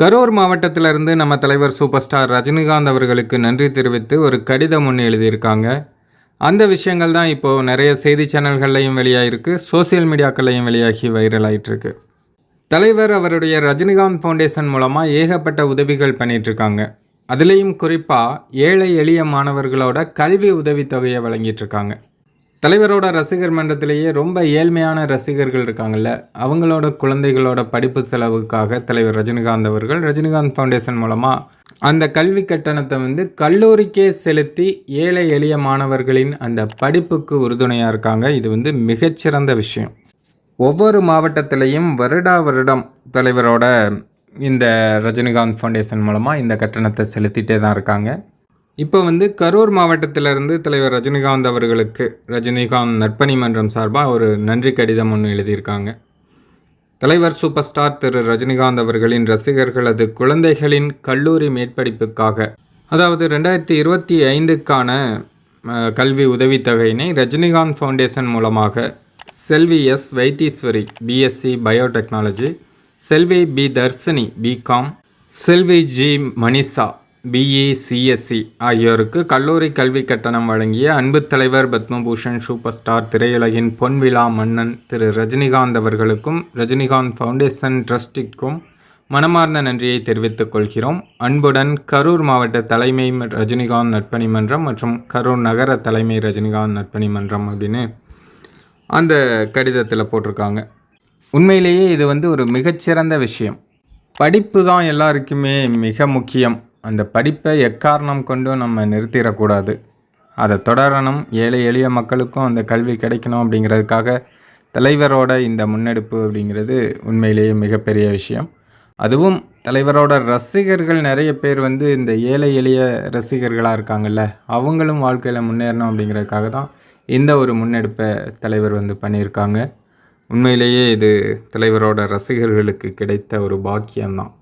கரூர் மாவட்டத்திலிருந்து நம்ம தலைவர் சூப்பர் ஸ்டார் ரஜினிகாந்த் அவர்களுக்கு நன்றி தெரிவித்து ஒரு கடிதம் ஒன்று எழுதியிருக்காங்க. அந்த விஷயங்கள் தான் இப்போது நிறைய செய்தி சேனல்கள்லையும் வெளியாகிருக்கு சோஷியல் மீடியாக்கள்லையும் வெளியாகி வைரல் ஆயிட்டிருக்கு. தலைவர் அவருடைய ரஜினிகாந்த் ஃபவுண்டேஷன் மூலமாக ஏகப்பட்ட உதவிகள் பண்ணிகிட்ருக்காங்க அதுலேயும் குறிப்பாக ஏழை எளிய மாணவர்களோட கல்வி உதவித்தொகையை வழங்கிட்டுருக்காங்க. தலைவரோட ரசிகர் மன்றத்திலேயே ரொம்ப ஏழ்மையான ரசிகர்கள் இருக்காங்கல்ல அவங்களோட குழந்தைகளோட படிப்பு செலவுக்காக தலைவர் ரஜினிகாந்த் அவர்கள் ரஜினிகாந்த் ஃபவுண்டேஷன் மூலமாக அந்த கல்வி கட்டணத்தை வந்து கல்லூரிக்கே செலுத்தி ஏழை எளிய மாணவர்களின் அந்த படிப்புக்கு உறுதுணையாக இருக்காங்க. இது வந்து மிகச்சிறந்த விஷயம். ஒவ்வொரு மாவட்டத்திலையும் வருடா வருடம் தலைவரோட இந்த ரஜினிகாந்த் ஃபவுண்டேஷன் மூலமாக இந்த கட்டணத்தை செலுத்திட்டே தான் இருக்காங்க. இப்போ வந்து கரூர் மாவட்டத்திலிருந்து தலைவர் ரஜினிகாந்த் அவர்களுக்கு ரஜினிகாந்த் நட்பணி மன்றம் சார்பாக ஒரு நன்றி கடிதம் ஒன்று எழுதியிருக்காங்க. தலைவர் சூப்பர் ஸ்டார் திரு ரஜினிகாந்த் அவர்களின் ரசிகர்களது குழந்தைகளின் கல்லூரி மேற்படிப்புக்காக. அதாவது ரெண்டாயிரத்தி இருபத்தி ஐந்துக்கான கல்வி உதவித்தொகையினை ரஜினிகாந்த் ஃபவுண்டேஷன் மூலமாக செல்வி எஸ் வைத்தீஸ்வரி பிஎஸ்சி பயோடெக்னாலஜி செல்வி பி தர்ஷினி பிகாம் செல்வி ஜி மனிஷா பிஏ சிஎஸ்சி ஆகியோருக்கு கல்லூரி கல்வி கட்டணம் வழங்கிய அன்பு தலைவர் பத்மபூஷன் சூப்பர் ஸ்டார் திரையுலகின் பொன்விழா மன்னன் திரு ரஜினிகாந்த் அவர்களுக்கும் ரஜினிகாந்த் ஃபவுண்டேஷன் ட்ரஸ்டிற்கும் மனமார்ந்த நன்றியை தெரிவித்துக் கொள்கிறோம். அன்புடன் கரூர் மாவட்ட தலைமை ம- ரஜினிகாந்த் நட்பணி மன்றம் மற்றும் கரூர் நகர தலைமை ரஜினிகாந்த் நட்பணி மன்றம் அப்படின்னு அந்த கடிதத்தில் போட்டிருக்காங்க. உண்மையிலேயே இது வந்து ஒரு மிகச்சிறந்த விஷயம். படிப்பு தான் எல்லாருக்குமே மிக முக்கியம். அந்த படிப்பை எக்காரணம் கொண்டும் நம்ம நிறுத்திடக்கூடாது. அதை தொடரணும். ஏழை எளிய மக்களுக்கும் அந்த கல்வி கிடைக்கணும் அப்படிங்கிறதுக்காக தலைவரோட இந்த முன்னெடுப்பு அப்படிங்கிறது உண்மையிலேயே மிகப்பெரிய விஷயம். அதுவும் தலைவரோட ரசிகர்கள் நிறைய பேர் வந்து இந்த ஏழை எளிய ரசிகர்களாக இருக்காங்கல்ல அவங்களும் வாழ்க்கையில் முன்னேறணும் அப்படிங்கிறதுக்காக தான் இந்த ஒரு முன்னெடுப்பை தலைவர் வந்து பண்ணியிருக்காங்க. உண்மையிலேயே இது தலைவரோட ரசிகர்களுக்கு கிடைத்த ஒரு பாக்கியம்தான்.